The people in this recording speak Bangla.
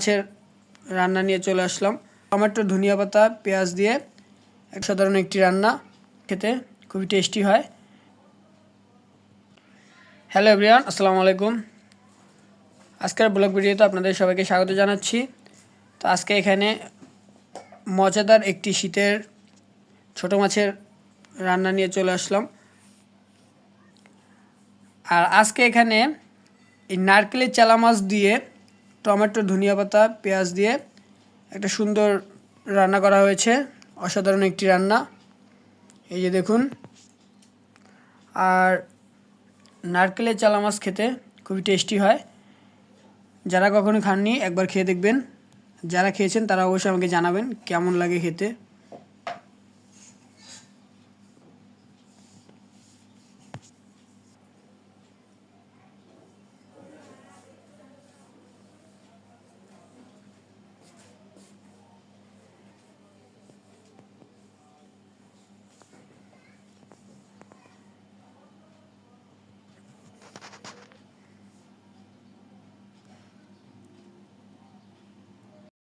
মাছের রান্না নিয়ে চলে আসলাম। টমেটো, ধনিয়া পাতা, পেঁয়াজ দিয়ে এক সাধারণ একটি রান্না খেতে খুবই টেস্টি হয়। হ্যালো এভরিওয়ান আসসালামু আলাইকুম। আজকের ব্লগ ভিডিওতে আপনাদের সবাইকে স্বাগত জানাচ্ছি। তো আজকে এখানে মজাদার একটি শীতের ছোট মাছের রান্না নিয়ে চলে আসলাম। আর আজকে এখানে এই নারকেলের চালা মাছ দিয়ে টমেটো, ধনিয়া পাতা, পেঁয়াজ দিয়ে একটা সুন্দর রান্না করা হয়েছে। অসাধারণ একটি রান্না। এই যে দেখুন। আর নারকেলের চালা মাছ খেতে খুবই টেস্টি হয়। যারা কখনো খাননি, একবার খেয়ে দেখবেন। যারা খেয়েছেন, তারা অবশ্যই আমাকে জানাবেন কেমন লাগে খেতে।